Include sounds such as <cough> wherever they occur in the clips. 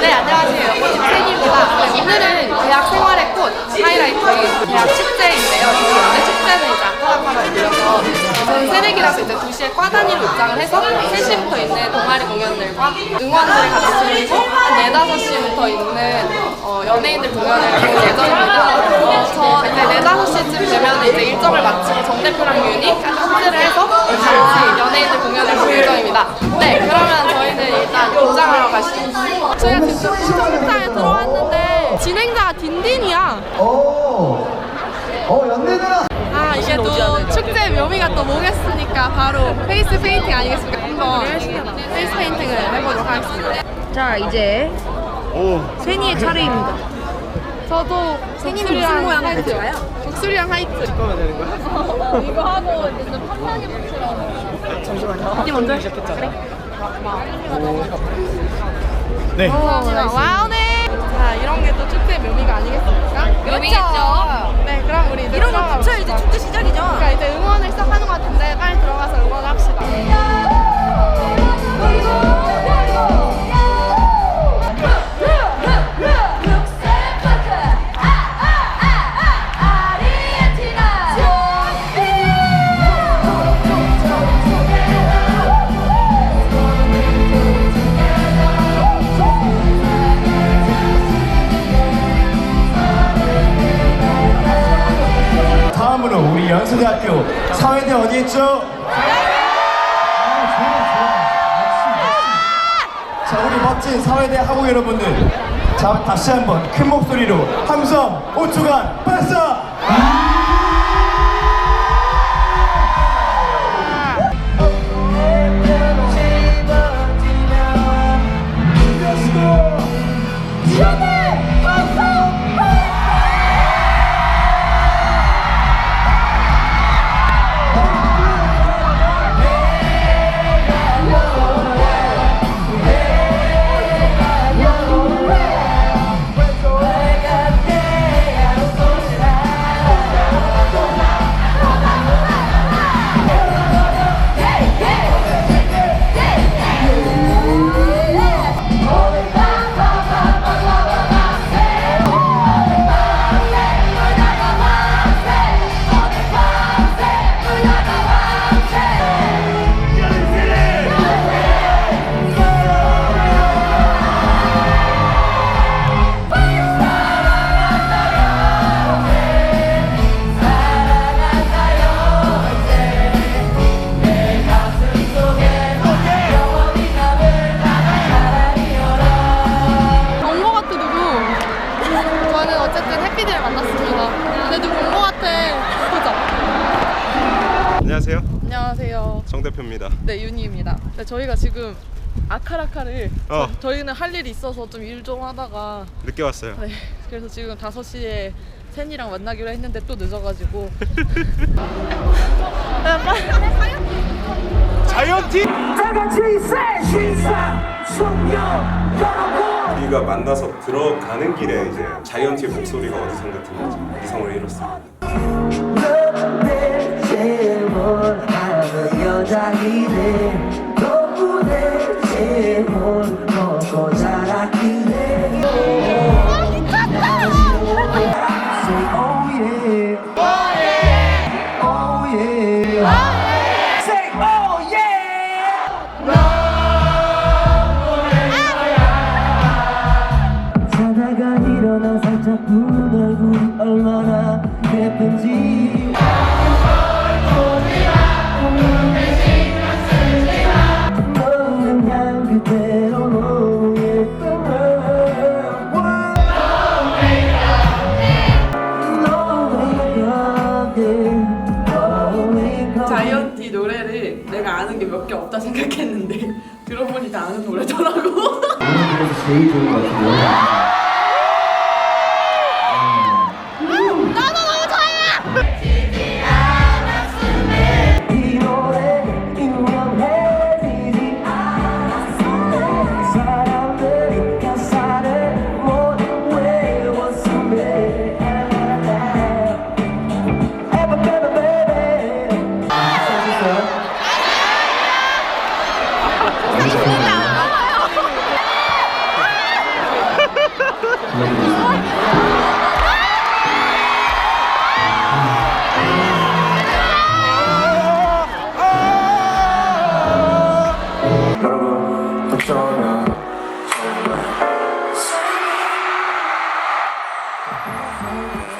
네, 안녕하세요. 꽃집생입니다. 네, 오늘은 대학 생활의 꽃 하이라이트 대학 축제인데요. 그 연애 축제는 이제 아카라카로 올려서 저는 새내기라서 이제 2시에 과 단위로 입장을 해서 3시부터 있는 동아리 공연들과 응원들을 같이 한 4, 5시부터 있는 어, 연예인들 공연을 볼 예정입니다. 어, 저 이제 4, 5시쯤 되면 이제 일정을 마치고 정 대표랑 윤이 숙제를 해서 같이 연예인들 공연을 볼 예정입니다. 네, 그러면 저희는 일단 입장하러 가시죠. 저희가 지금 시청장에 들어왔는데 진행자가 딘딘이야. 오, 어 연대들아. 아 이게 또 축제 묘미가 또 뭐겠으니까 바로 페이스 페인팅 아니겠습니까? 한번 페이스 페인팅을 해보도록 하겠습니다. 자 이제 세니의 차례입니다. 저도 독수리랑 무슨 모양을 하이트. 가져가요? 독수리랑 하이트. 이거면 되는 거야? 이거 하고 이제 좀 판나게 붙이라고. 세니 먼저 시작했잖아. 네. 감사합니다. 와우네. 자 이런 게 또 축제 묘미가 아니겠습니까? 묘미겠죠. 네 그럼 우리 이제 이런 거 들어가 붙여 이제 축제 시작이죠. 그러니까 이제 응원을 시작하는 것 같은데 빨리 들어가서 응원을 합시다. 할 일이 있어서 좀 일 좀 하다가 늦게 왔어요. 네 그래서 지금 5시에 샌이랑 만나기로 했는데 또 늦어가지고 <laughs> 자이언티! 우리가 만나서 들어가는 길에 이제 자이언티의 목소리가 어디선 같은 거지 이성을 잃었습니다. 제일 원하는 여자이래 덕분에 제일 Say oh Oh oh 일어나 살짝 부은 얼굴이 얼마나 예쁜지 오늘 제일 좋 Bye.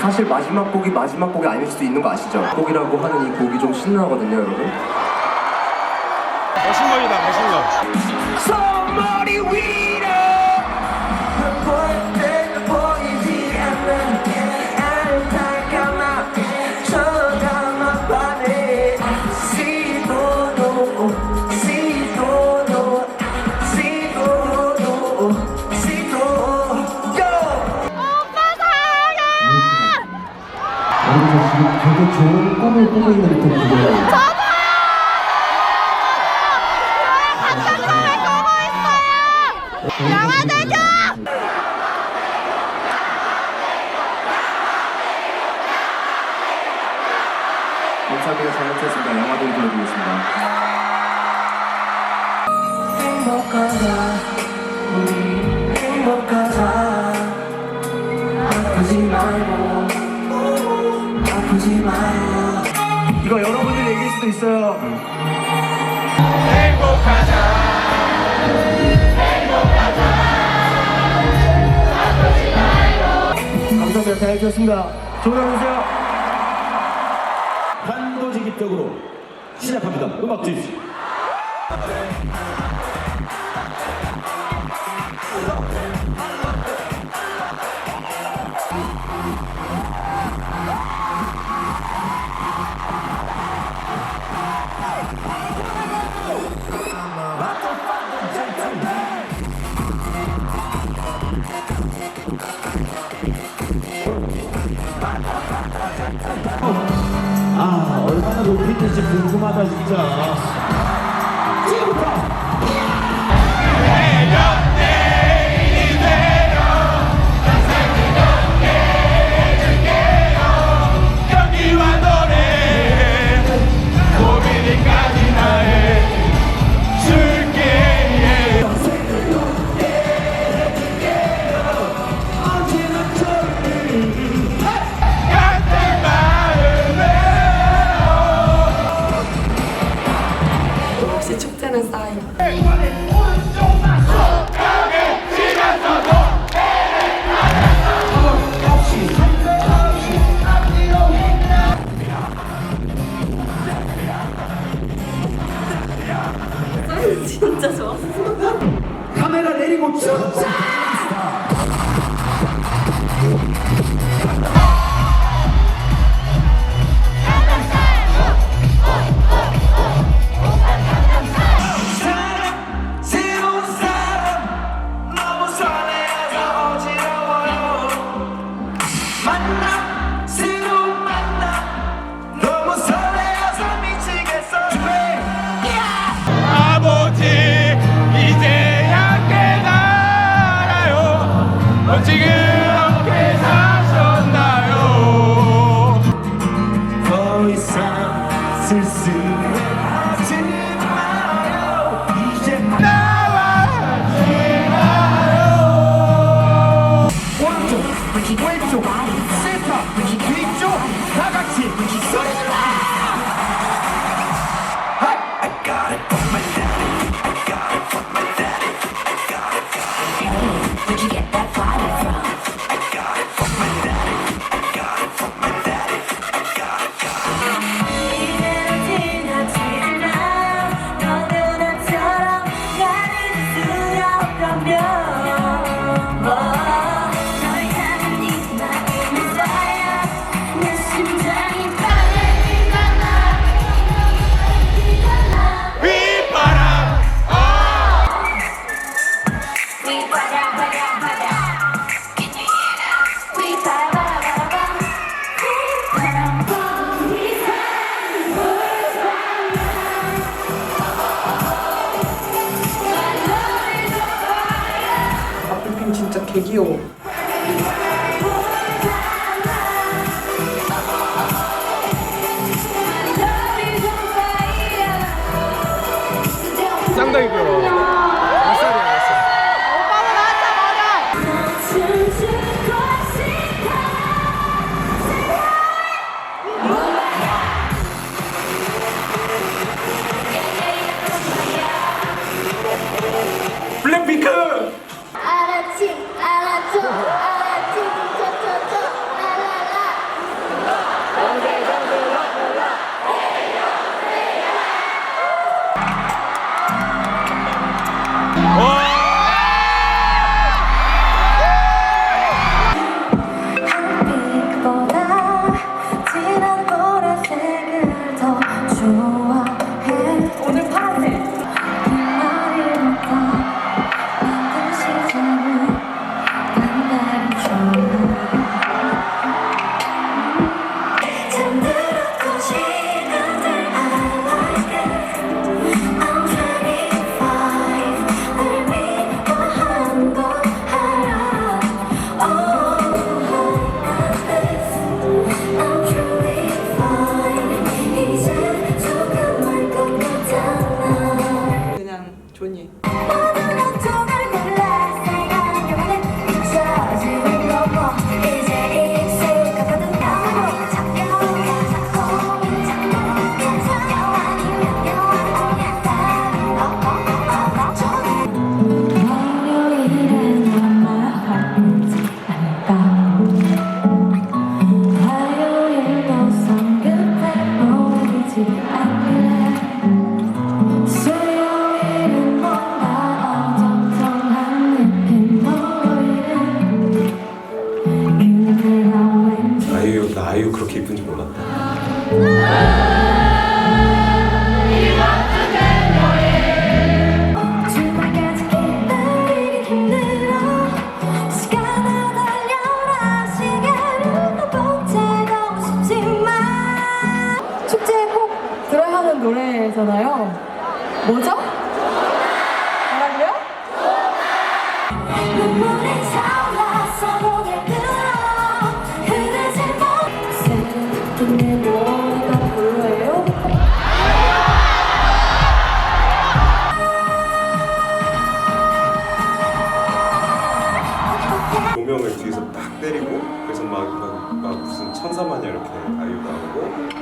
사실 마지막 곡이 마지막 곡이 아닐 수도 있는 거 아시죠? 곡이라고 하는 이 곡이 좀 신나거든요, 여러분. 머신건이다 머신건 머리 위로 꾸고 있는 듯한 기분이에요. 감사합니다. 잘 들었습니다. 영화도 보여드리겠습니다. 행복하자 우리 행복하자 아프지 말고 아프지 말고 이거 여러분들 얘기일 수도 있어요. 감사합니다. 잘 들었습니다. 좋은 하루 되세요. 단도직입적으로 시작합니다. 음악 주십시오. 있는지 궁금하다, 진짜.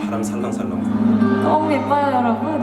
바람 살랑살랑. 너무 예뻐요 여러분.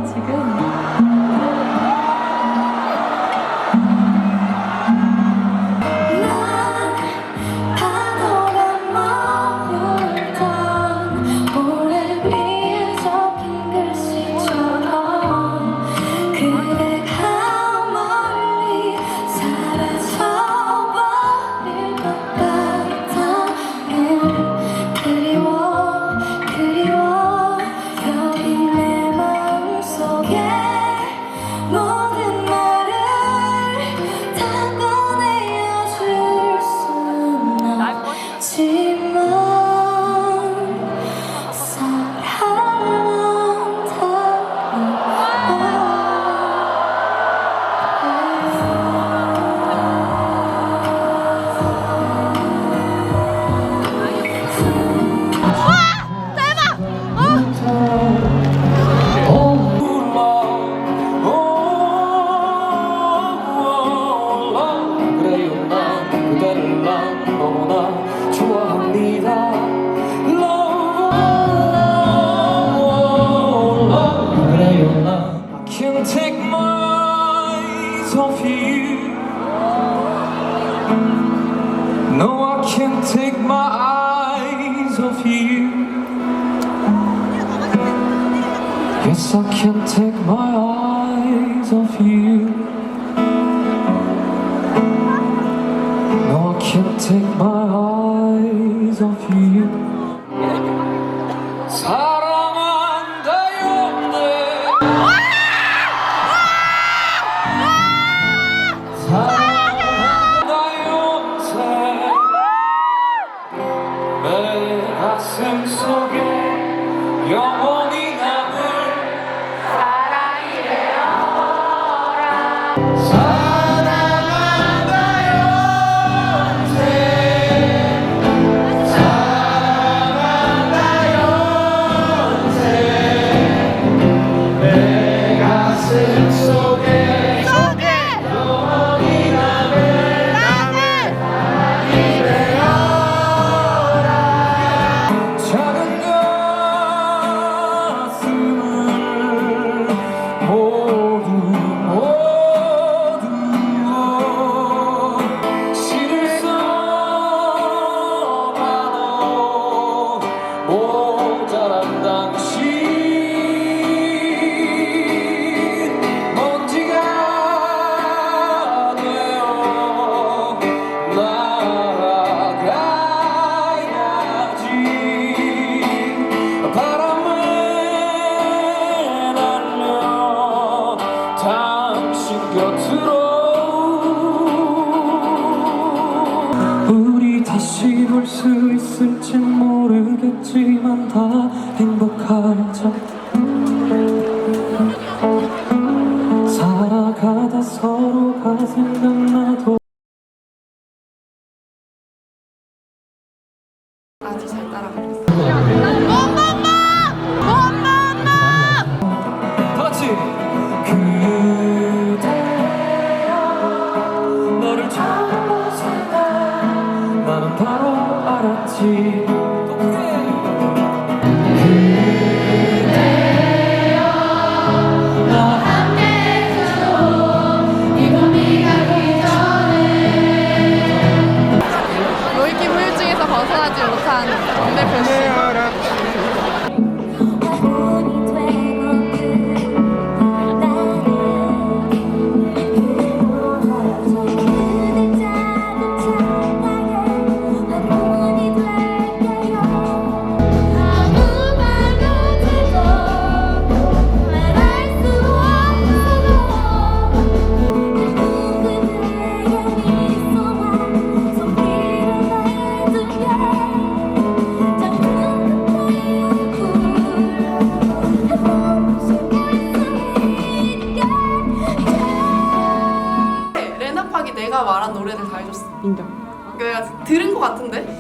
수 있을진 모르겠지만 다 행복하자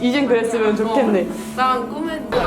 이젠 그랬으면 좋겠네. 난 꿈에 지금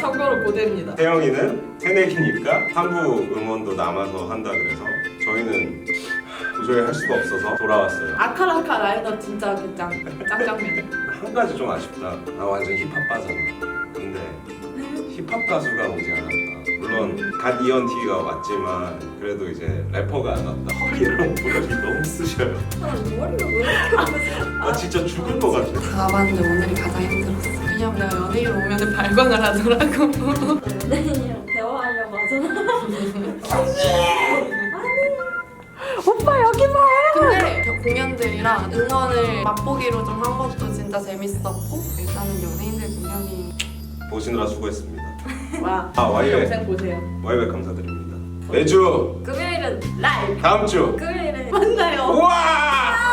참고로 고대입니다. 태영이는 새내기니까 3부 음원도 남아서 한다 그래서 저희는 도저히 할 수가 없어서 돌아왔어요. 아카라카 라이더 진짜 그 짱, 짱짱맨. 한 가지 좀 아쉽다. 나 완전 힙합 빠잖아. 근데 힙합 가수가 오지 않았다. 물론 갓 이언 티가 왔지만 그래도 이제 래퍼가 안 왔다. <laughs> 허리랑 무릎이 너무 쑤셔요. 나 진짜 죽을 것 같아. 다 봤는데 오늘이 가장 힘들었어. 왜냐면 내가 연예인 오면 발광을 하더라고. 연예인이랑 대화하려고 하잖아. 근데 공연들이랑 응원을 맛보기로 좀 한 것도 진짜 재밌었고 일단은 연예인들 공연이 보시느라 수고했습니다. 와. 아 와이백 영상 보세요. 와이백 감사드립니다. 매주 금요일은 라이브. 다음 주 금요일은 만나요. 우와